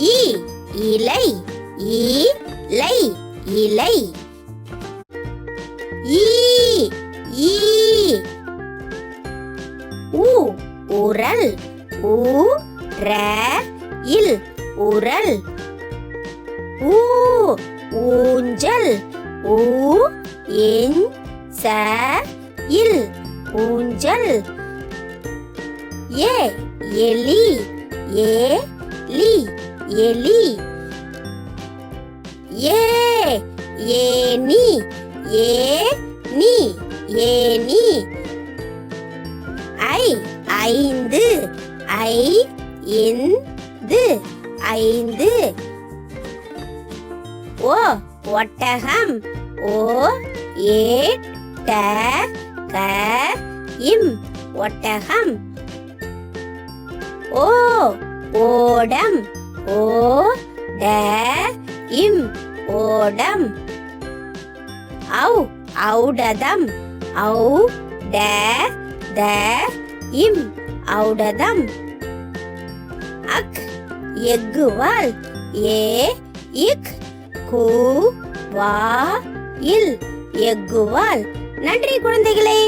ஈ இலை இலை இலை. ஈ ஈ உ உரல். உ ர இல். உரல். ஊ ஊஞ்சல். ஊ என் ச இல். ஊஞ்சல். ஏ எலி. ஏ லி. எலி. ஏ ஏனி ஏ நீ. ஏனி ஐ ஐந்து. ஐ இந்து. ஐந்து. ஓ ஒட்டகம். ஓ ஏ ட க இம். ஒட்டகம். ஓ ஓடம். ஓ ட இம் ஓடம். ஔ ஔடதம். ஔ ட த இம் ஔடதம். அக் எக்குவால் ஏ இக் கு வா இல் எக்குவால் நன்றி குழந்தைகளே.